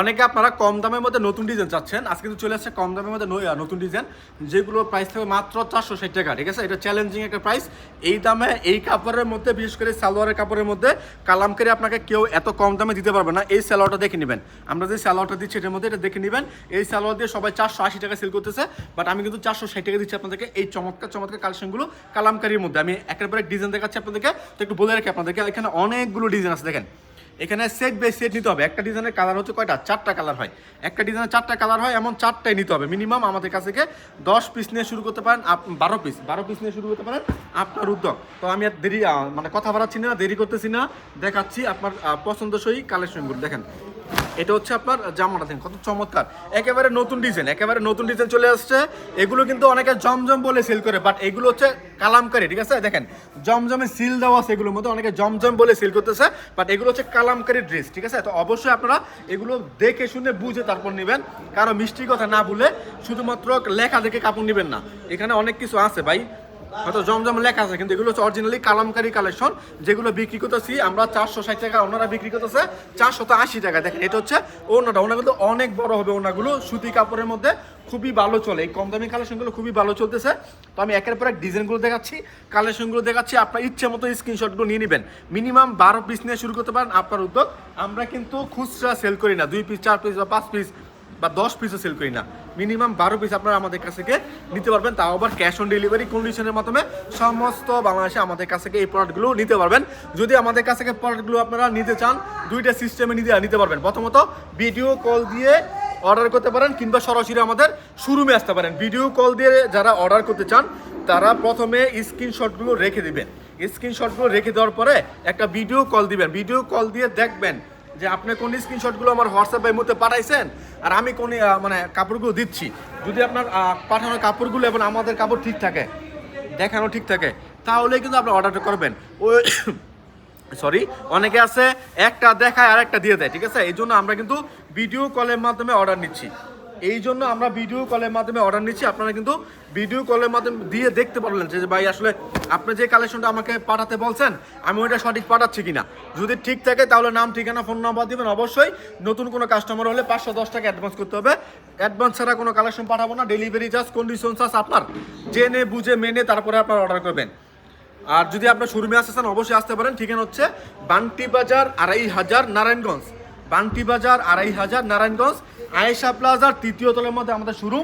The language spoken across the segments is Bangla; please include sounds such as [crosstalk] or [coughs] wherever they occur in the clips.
অনেকে আপনারা কম দামের মধ্যে নতুন ডিজাইন চাচ্ছেন। আজকে কিন্তু চলে আসছে কম দামের মধ্যে নতুন ডিজাইন। যেগুলো প্রাইস থাকবে মাত্র চারশো ষাট টাকা, ঠিক আছে? এটা চ্যালেঞ্জিং একটা প্রাইস এই দামে, এই কাপড়ের মধ্যে, বিশেষ করে সালোয়ারের কাপড়ের মধ্যে, কালামকারি আপনাকে কেউ এত কম দামে দিতে পারবে না। এই সালোয়ারটা দেখে নেবেন। আমরা যে সালোয়ারটা দিচ্ছি, এটার মধ্যে এটা দেখে নেবেন। এই সালোয়ার দিয়ে সবাই চারশো আশি টাকা সেল করতেছে বাট আমি কিন্তু চারশো ষাট টাকা দিচ্ছি আপনাদেরকে। এই চমৎকার চমৎকার কালেকশনগুলো কালামকারির মধ্যে। আমি একের পর ডিজাইন দেখাচ্ছি আপনাদেরকে। তো একটু বলে রাখি আপনাদেরকে, এখানে অনেকগুলো ডিজাইন আছে, দেখেন। এখানে সেট বাই সেট নিতে হবে। একটা ডিজাইনের কালার হচ্ছে কয়টা? চারটা কালার হয়। একটা ডিজাইনের চারটা কালার হয়, এমন চারটাই নিতে হবে। মিনিমাম আমাদের কাছ থেকে দশ পিস নিয়ে শুরু করতে পারেন, আপ- বারো পিস বারো পিস নিয়ে শুরু করতে পারেন আপনার উদ্যোগ। তো আমি আর দেরি মানে কথা বাড়াচ্ছি না, দেরি করতেছি না। দেখাচ্ছি আপনার পছন্দসই কালেকশনগুলো দেখেন এটা হচ্ছে আপনার জামাটা দেখেন, কত চমৎকার। একেবারে নতুন ডিজাইন একেবারে নতুন ডিজাইন চলে আসছে। এগুলো কিন্তু অনেকে জমজম বলে সিল করে বাট এগুলো হচ্ছে কালামকারি, ঠিক আছে? দেখেন, জমজমে সিল দেওয়া আছে এগুলোর মধ্যে অনেকে জমজম বলে সিল করতেছে বাট এগুলো হচ্ছে কালামকারি ড্রেস ঠিক আছে? তো অবশ্যই আপনারা এগুলো দেখে শুনে বুঝে তারপর নেবেন। কারণ মিষ্টি কথা না বলে শুধুমাত্র লেখা দেখে কাপড় নেবেন না। এখানে অনেক কিছু আছে ভাই। হয়তো জমজম লেখা আছে, কিন্তু এগুলো হচ্ছে অরিজিনালি কালামকারি কালেকশন যেগুলো বিক্রি করতেছি আমরা চারশো ষাট টাকা, ওনারা বিক্রি করতেছে চারশো আশি টাকা। দেখেন, এটা হচ্ছে ওনাটা ওনা কিন্তু অনেক বড় হবে ওনাগুলো সুতি কাপড়ের মধ্যে খুবই ভালো চলে। এই কম দামি কালেকশনগুলো খুবই ভালো চলতেছে। তো আমি একের পর এক ডিজাইনগুলো দেখাচ্ছি কালেকশনগুলো দেখাচ্ছি, আপনার ইচ্ছে মতো স্ক্রিনশটগুলো নিয়ে নেবেন। মিনিমাম বারো পিস নিয়ে শুরু করতে পারেন, আপনার উদ্যোগ। আমরা কিন্তু খুচরা সেল করি না, দুই পিস চার পিস বা পাঁচ পিস বা দশ পিসও সেল করি না। মিনিমাম বারো পিস আপনারা আমাদের কাছ থেকে নিতে পারবেন, তাও আবার ক্যাশ অন ডেলিভারি কন্ডিশনের মাধ্যমে সমস্ত বাংলাদেশে আমাদের কাছ থেকে এই প্রোডাক্টগুলো নিতে পারবেন। যদি আমাদের কাছ থেকে প্রোডাক্টগুলো আপনারা নিতে চান, দুইটা সিস্টেমে নিতে নিতে পারবেন। প্রথমত ভিডিও কল দিয়ে অর্ডার করতে পারেন কিংবা সরাসরি আমাদের শোরুমে আসতে পারেন। ভিডিও কল দিয়ে যারা অর্ডার করতে চান, তারা প্রথমে স্ক্রিনশটগুলো রেখে দিবেন। স্ক্রিনশটগুলো রেখে দেওয়ার পরে একটা ভিডিও কল দিবেন। ভিডিও কল দিয়ে দেখবেন যে আপনি কোন স্ক্রিনশটগুলো আমার হোয়াটসঅ্যাপ মধ্যে পাঠাইছেন আর আমি কোন মানে কাপড়গুলো দিচ্ছি। যদি আপনার পাঠানো কাপড়গুলো এবং আমাদের কাপড় ঠিক থাকে, দেখানো ঠিক থাকে তাহলে কিন্তু আপনি অর্ডারটা করবেন। ওই সরি [coughs] অনেকে আছে, একটা দেখায় আর একটা দিয়ে দেয়, ঠিক আছে? এই জন্য আমরা কিন্তু ভিডিও কলের মাধ্যমে অর্ডার নিচ্ছি। এই জন্য আমরা ভিডিও কলের মাধ্যমে অর্ডার নিচ্ছি। আপনারা কিন্তু ভিডিও কলের মাধ্যমে দিয়ে দেখতে পারলেন যে ভাই আসলে আপনি যে কালেকশনটা আমাকে পাঠাতে বলছেন, আমি ওইটা সঠিক পাঠাচ্ছি কিনা। যদি ঠিক থাকে, তাহলে নাম, ঠিকানা ফোন নাম্বার দিবেন। অবশ্যই নতুন কোনো কাস্টমার হলে পাঁচশো দশ টাকা অ্যাডভান্স করতে হবে। অ্যাডভান্স ছাড়া কোনো কালেকশন পাঠাবো না। ডেলিভারি চার্জ কন্ডিশন চার্জ আপনার। জেনে, বুঝে, মেনে তারপরে আপনার অর্ডার করবেন। আর যদি আপনার শোরুমে আসতে চান, অবশ্যই আসতে পারেন। ঠিকানা হচ্ছে বান্টি বাজার আড়াই হাজার নারায়ণগঞ্জ। বান্টি বাজার আড়াই হাজার নারায়ণগঞ্জ। আয়েশা প্লাজার তৃতীয় তলের মধ্যে আমাদের শুরু।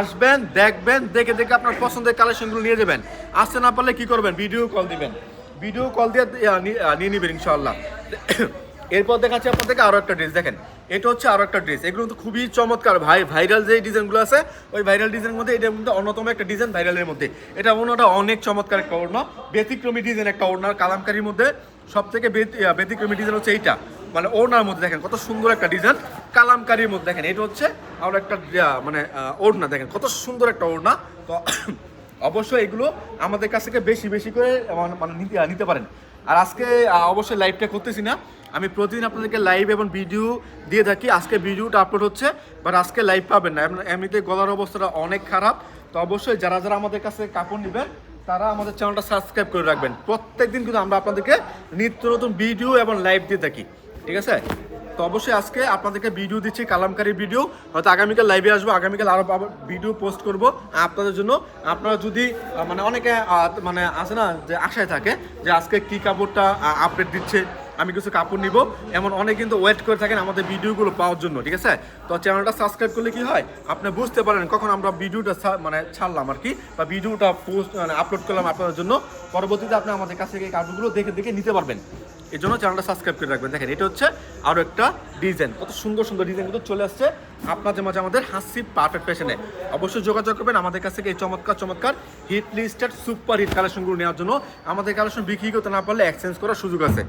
আসবেন, দেখবেন, দেখে দেখে আপনার পছন্দের কালেকশনগুলো নিয়ে যাবেন। আসতে না পারলে কি করবেন? ভিডিও কল দিবেন। ভিডিও কল দিয়ে নিয়ে নেবেন ইনশাল্লাহ [coughs] এরপর দেখাচ্ছি আপনাদেরকে আরও একটা ড্রেস দেখেন। এটা হচ্ছে আরও একটা ড্রেস এগুলো তো খুবই চমৎকার। ভাই ভাইরাল যে ডিজাইনগুলো আছে, ওই ভাইরাল ডিজাইনের মধ্যে এটার মধ্যে অন্যতম একটা ডিজাইন ভাইরালের মধ্যে। এটা ওনাটা অনেক চমৎকার একটা ওড়না। ব্যতিক্রমী ডিজাইন একটা ওড়নার কালামকারির মধ্যে সব থেকে ব্যতিক্রমী ডিজাইন হচ্ছে এইটা। মানে ওড়নার মধ্যে দেখেন, কত সুন্দর একটা ডিজাইন কালামকারির মধ্যে। দেখেন, এটা হচ্ছে আরও একটা মানে ওড়না। দেখেন, কত সুন্দর একটা ওড়না। তো [coughs] অবশ্যই এগুলো আমাদের কাছ থেকে বেশি বেশি করে, মানে- মানে নিতে নিতে পারেন। আর আজকে অবশ্যই লাইভটা করতেছি না। আমি প্রতিদিন আপনাদেরকে লাইভ এবং ভিডিও দিয়ে থাকি। আজকে ভিডিওটা আপলোড হচ্ছে বাট আজকে লাইভ পাবেন না। এমনিতে গলার অবস্থাটা অনেক খারাপ। তো অবশ্যই যারা যারা আমাদের কাছে কাপড় নেবেন, তারা আমাদের চ্যানেলটা সাবস্ক্রাইব করে রাখবেন। প্রত্যেকদিন কিন্তু আমরা আপনাদেরকে নিত্য নতুন ভিডিও এবং লাইভ দিয়ে থাকি। ঠিক আছে? তো অবশ্যই আজকে আপনাদেরকে ভিডিও দিচ্ছি, কালামকারী ভিডিও হয়তো আগামীকাল লাইভে আসব, আগামীকাল আরও ভিডিও পোস্ট করব। আপনাদের জন্য আপনারা যদি মানে অনেকে মানে আছে না, যে আশায় থাকে যে আজকে কি কাপড়টা আপডেট দিচ্ছে আমি কিছু কাপড় নিব। এমন অনেক কিন্তু ওয়েট করে থাকেন আমাদের ভিডিওগুলো পাওয়ার জন্য, ঠিক আছে? তো চ্যানেলটা সাবস্ক্রাইব করলে কি হয়? আপনি বুঝতে পারেন কখন আমরা ভিডিওটা মানে ছাড়লাম আর কি, বা ভিডিওটা পোস্ট মানে আপলোড করলাম আপনাদের জন্য। পরবর্তীতে আপনি আমাদের কাছ থেকে কাপড়গুলো দেখে দেখে নিতে পারবেন। এই জন্য চ্যানেলটা সাবস্ক্রাইব করে রাখবেন। দেখেন, এটা হচ্ছে আরও একটা ডিজাইন কত সুন্দর সুন্দর ডিজাইন কিন্তু চলে আসছে আপনাদের মাঝে আমাদের হাসি পারফেক্ট ফ্যাশনে অবশ্যই যোগাযোগ করবেন আমাদের কাছ থেকে এই চমৎকার চমৎকার হিট লিস্টেড সুপার হিট কালেকশনগুলো নেওয়ার জন্য। আমাদের কালেকশন বিক্রি করতে না পারলে এক্সচেঞ্জ করার সুযোগ আছে।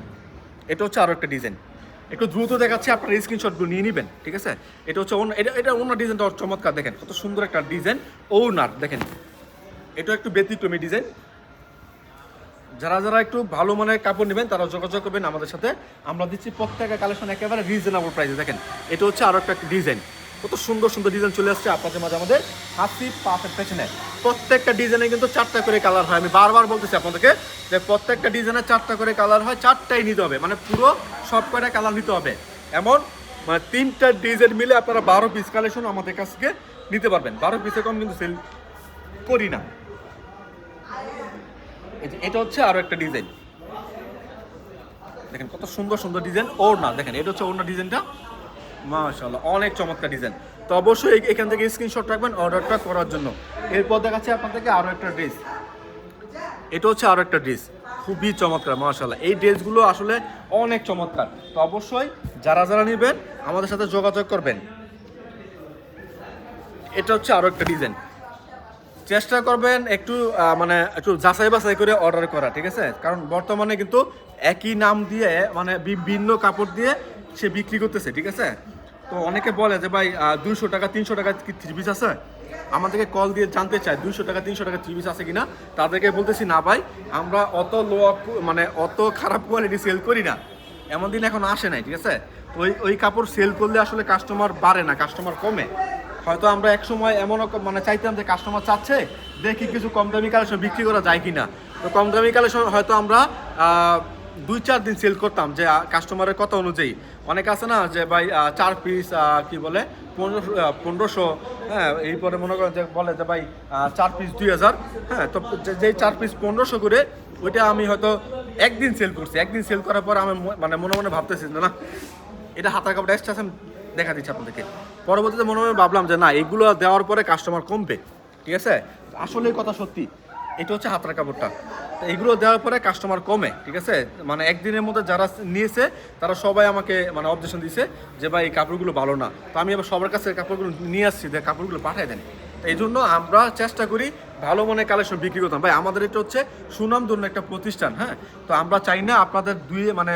এটা হচ্ছে আরও একটা ডিজাইন একটু দ্রুত দেখাচ্ছি, আপনার স্ক্রিনশটগুলো নিয়ে নেবেন, ঠিক আছে? এটা হচ্ছে এটা এটা অন্য ডিজাইনটা চমৎকার, দেখেন, কত সুন্দর একটা ডিজাইন ওনার দেখেন। এটা একটু ব্যতিক্রমী ডিজাইন যারা যারা একটু ভালো মানের কাপড় নেবেন, তারা যোগাযোগ করবেন আমাদের সাথে। আমরা দিচ্ছি প্রত্যেকটা কালেকশন একেবারে রিজনেবল প্রাইসে দেখেন। এটা হচ্ছে আরও একটা ডিজাইন কত সুন্দর সুন্দর ডিজাইন চলে আসছে আপনাদের মাঝে আমাদের। হাসি পারফেক্ট ফ্যাশনে প্রত্যেকটা ডিজাইনে কিন্তু চারটা করে কালার হয়। আমি বারবার বলতেছি আপনাদেরকে যে প্রত্যেকটা ডিজাইনে চারটা করে কালার হয়, চারটাই নিতে হবে। মানে পুরো সব কয়টা কালার নিতে হবে। এমন মানে তিনটা ডিজাইন মিলে আপনারা বারো পিস কালেকশন আমাদের কাছ থেকে নিতে পারবেন। বারো পিসে কম কিন্তু সেল করি না। এটা হচ্ছে আরও একটা ডিজাইন। দেখেন কত সুন্দর সুন্দর ডিজাইন। ওর না দেখেন, এটা হচ্ছে ওর না ডিজাইনটা। মাশাআল্লাহ, অনেক চমৎকার ডিজাইন তো অবশ্যই এখান থেকে স্ক্রিনশট রাখবেন অর্ডারটা করার জন্য। এরপর দেখাচ্ছি আপনাদেরকে আরও একটা ড্রেস এটা হচ্ছে আরও একটা ড্রেস খুবই চমৎকার, মাশাআল্লাহ। এই ড্রেসগুলো আসলে অনেক চমৎকার। তো অবশ্যই যারা যারা নেবেন, আমাদের সাথে যোগাযোগ করবেন। এটা হচ্ছে আরও একটা ডিজাইন চেষ্টা করবেন একটু মানে একটু যাচাই বাছাই করে অর্ডার করা, ঠিক আছে? কারণ বর্তমানে কিন্তু একই নাম দিয়ে মানে বিভিন্ন কাপড় দিয়ে সে বিক্রি করতেছে, ঠিক আছে? তো অনেকে বলে যে ভাই দুইশো টাকা, তিনশো টাকা কি থ্রি পিস আছে? আমাদেরকে কল দিয়ে জানতে চায়, দুইশো টাকা, তিনশো টাকা থ্রি পিস আছে কিনা? তাদেরকে বলতেছি, না ভাই, আমরা অত লো মানে অত খারাপ কোয়ালিটি সেল করি না। এমন দিন এখন আসে নাই, ঠিক আছে? ওই ওই কাপড় সেল করলে আসলে কাস্টমার বাড়ে না কাস্টমার কমে। হয়তো আমরা এক সময় এমন মানে চাইতাম যে কাস্টমার চাচ্ছে, দেখি কিছু কম দামি কালেকশন বিক্রি করা যায় কিনা। তো কম দামি কালেকশন হয়তো আমরা দুই চার দিন সেল করতাম যে কাস্টমারের কথা অনুযায়ী। অনেক আছে না যে, ভাই চার পিস কি বলে পনেরোশো পনেরোশো হ্যাঁ এরপরে মনে করেন যে, বলে যে, ভাই চার পিস দুই হাজার হ্যাঁ তো যেই চার পিস পনেরোশো করে, ওইটা আমি হয়তো একদিন সেল করছি। একদিন সেল করার পর আমি মানে মনে মনে ভাবতেছি না, এটা হাতার কাপড় এক্সট্রা আছে দেখা দিচ্ছি আপনাদেরকে। পরবর্তীতে মনে মনে ভাবলাম যে, না এগুলো দেওয়ার পরে কাস্টমার কমবে। ঠিক আছে? আসলে কথা সত্যি। এটা হচ্ছে হাতার কাপড়টা। তো এগুলো দেওয়ার পরে কাস্টমার কমে, ঠিক আছে? মানে একদিনের মধ্যে যারা নিয়েছে, তারা সবাই আমাকে মানে অবজেকশন দিছে যে ভাই এই কাপড়গুলো ভালো না। তো আমি আবার সবার কাছে কাপড়গুলো নিয়ে আসছি, যে কাপড়গুলো পাঠিয়ে দেন। এই জন্য আমরা চেষ্টা করি ভালো মনে কালেকশন বিক্রি করতাম ভাই, আমাদের এটা হচ্ছে সুনামধন্য একটা প্রতিষ্ঠান হ্যাঁ? তো আমরা চাই না আপনাদের দুই মানে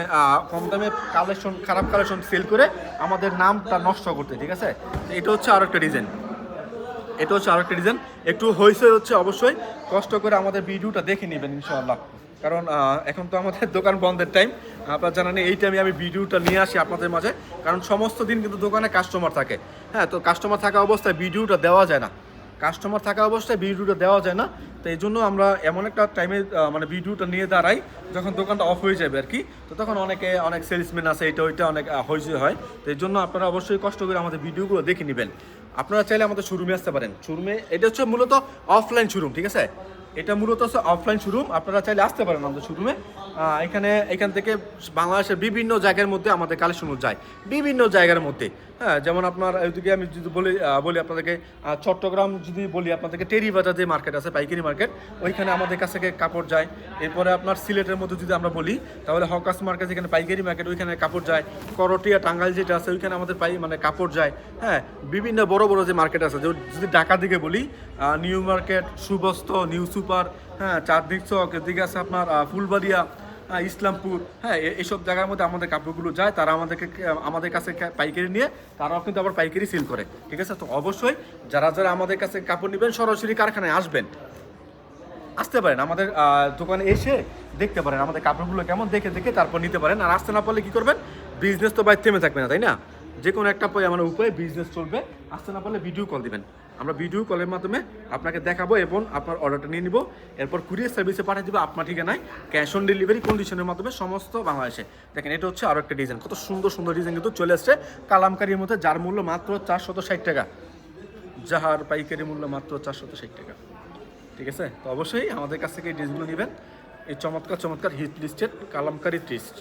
কম দামে কালেকশন খারাপ কালেকশন সেল করে আমাদের নামটা নষ্ট করতে, ঠিক আছে? এটা হচ্ছে আরও একটা ডিজাইন এটা হচ্ছে আরেকটা ডিজাইন একটু হয়েছে হচ্ছে অবশ্যই। কষ্ট করে আমাদের ভিডিওটা দেখে নেবেন ইনশাআল্লাহ। কারণ এখন তো আমাদের [laughs] দোকান বন্ধের টাইম আপনার জানেন এই টাইমে আমি ভিডিওটা নিয়ে আসি আপনাদের মাঝে। কারণ সমস্ত দিন কিন্তু দোকানে কাস্টমার থাকে। হ্যাঁ তো কাস্টমার থাকা অবস্থায় ভিডিওটা দেওয়া যায় না। কাস্টমার থাকা অবস্থায় ভিডিওটা দেওয়া যায় না। তো এই জন্য আমরা এমন একটা টাইমে মানে ভিডিওটা নিয়ে দাঁড়াই, যখন দোকানটা অফ হয়ে যাবে আর কি তো তখন অনেকে, অনেক সেলসম্যান আছে, এটা ওইটা অনেক হয়েছে হয়। তো এই জন্য আপনারা অবশ্যই কষ্ট করে আমাদের ভিডিওগুলো দেখে নেবেন। আপনারা চাইলে আমাদের শোরুমে আসতে পারেন। শোরুমে এটা হচ্ছে মূলত অফলাইন শোরুম ঠিক আছে? এটা মূলত হচ্ছে অফলাইন শোরুম আপনারা চাইলে আসতে পারেন আমাদের শোরুমে এখানে, এখান থেকে বাংলাদেশের বিভিন্ন জায়গার মধ্যে আমাদের কালেকশন যায়। বিভিন্ন জায়গার মধ্যে। হ্যাঁ যেমন আপনার ওইদিকে আমি যদি বলি বলি আপনাদেরকে চট্টগ্রাম যদি বলি আপনাদেরকে টেরি বাজার যে মার্কেট আছে, পাইকারি মার্কেট ওইখানে আমাদের কাছ থেকে কাপড় যায়। এরপরে আপনার সিলেটের মধ্যে যদি আমরা বলি, তাহলে হকাস মার্কেট যেখানে পাইকারি মার্কেট ওইখানে কাপড় যায়। করটিয়া, টাঙ্গাইল যেটা আছে, ওইখানে আমাদের পাই মানে কাপড় যায়। হ্যাঁ বিভিন্ন বড় বড় যে মার্কেট আছে যদি ঢাকা দিকে বলি নিউ মার্কেট সুবস্ত, নিউ সুপার হ্যাঁ চারদিক চক, এদিকে আছে আপনার ফুলবাড়িয়া ইসলামপুর হ্যাঁ এইসব জায়গার মধ্যে আমাদের কাপড়গুলো যায়, তারা আমাদেরকে, আমাদের কাছে পাইকারি নিয়ে, তারাও কিন্তু আবার পাইকারি সেল করে, ঠিক আছে? তো অবশ্যই যারা যারা আমাদের কাছে কাপড় নেবেন, সরাসরি কারখানায় আসবেন। আসতে পারেন, আমাদের দোকানে এসে দেখতে পারেন আমাদের কাপড়গুলো কেমন, দেখে দেখে তারপর নিতে পারেন। আর আসতে না পারলে কী করবেন? বিজনেস তো বাইরে থেমে থাকবে না, তাই না? যে কোনো একটা মানে উপায়ে বিজনেস চলবে, আসতে না পারলে ভিডিও কল দিবেন। আমরা ভিডিও কলের মাধ্যমে আপনাকে দেখাবো এবং আপনার অর্ডারটা নিয়ে নিব। এরপর কুরিয়ার সার্ভিসে পাঠিয়ে দেবো আপনার ঠিকানায়। ক্যাশ অন ডেলিভারি কন্ডিশনের মাধ্যমে সমস্ত বাংলাদেশে। দেখেন, এটা হচ্ছে আরও একটা ডিজাইন কত সুন্দর সুন্দর ডিজাইন কিন্তু চলে আসছে। কালামকারির মধ্যে যার মূল্য মাত্র চারশত ষাট টাকা। যাহার পাইকারি মূল্য মাত্র চারশত ষাট টাকা। ঠিক আছে? তো অবশ্যই আমাদের কাছ থেকে এই ড্রেসগুলো নেবেন। এই চমৎকার চমৎকার হিট লিস্টেড কালামকারি ট্রিস্ট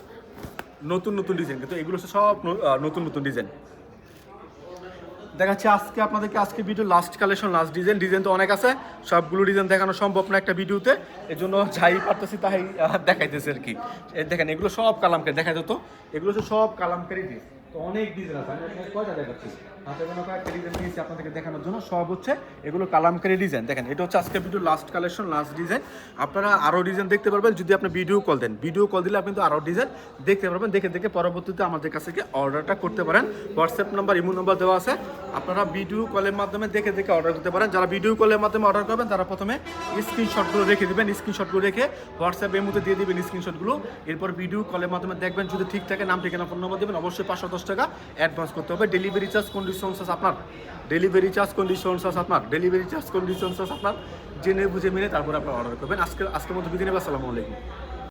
নতুন নতুন ডিজাইন কিন্তু এগুলো হচ্ছে সব নতুন নতুন ডিজাইন দেখাচ্ছি আজকে আপনাদেরকে, আজকে video last collection last design design তো অনেক আছে, সবগুলো ডিজাইন দেখানো সম্ভব না একটা ভিডিওতে এই জন্য যাই পারতেছি তাই দেখাইতেছে আর কি। দেখেন, এগুলো সব কালামকারি, দেখা যেত। এগুলো হচ্ছে সব কালামকারি ড্রেস তো অনেক ডিজাইন আছে। আমি আপনাকে কয়টা দেখাচ্ছি? সব হচ্ছে এগুলো কালামকারি ডিজাইন দেখেন, এটা হচ্ছে আজকে লাস্ট কালেকশন লাস্ট ডিজাইন আপনারা আরও ডিজাইন দেখতে পারবেন যদি আপনি ভিডিও কল দেন। ভিডিও কল দিলে আপনি কিন্তু আরও ডিজাইন দেখতে পারবেন। দেখে দেখে পরবর্তীতে আমাদের কাছ থেকে অর্ডারটা করতে পারেন। হোয়াটসঅ্যাপ নাম্বার দেওয়া আছে। আপনারা ভিডিও কলের মাধ্যমে দেখে দেখে অর্ডার করতে পারেন। যারা ভিডিও কলের মাধ্যমে অর্ডার করবেন, তারা প্রথমে স্ক্রিনশটগুলো রেখে দিবেন। স্ক্রিনশটগুলো রেখে হোয়াটসঅ্যাপ মধ্যে দিয়ে দিবেন স্ক্রিনশটগুলো এরপর ভিডিও কলের মাধ্যমে দেখবেন যদি ঠিক থাকে, নাম, ঠিকানা ফোন নম্বর দেবেন। অবশ্যই পাঁচশো দশ টাকা অ্যাডভান্স করতে হবে। ডেলিভারি চার্জ কন্ডিশনস আছে আপনার। ডেলিভারি চার্জ কন্ডিশনস আছে আপনার। ডেলিভারি চার্জ কন্ডিশনস আছে আপনার। জেনে বুঝে মেনে তারপর আপনার অর্ডার করবেন। আজকে আজকের মতো বিদিনে আসসালামু আলাইকুম।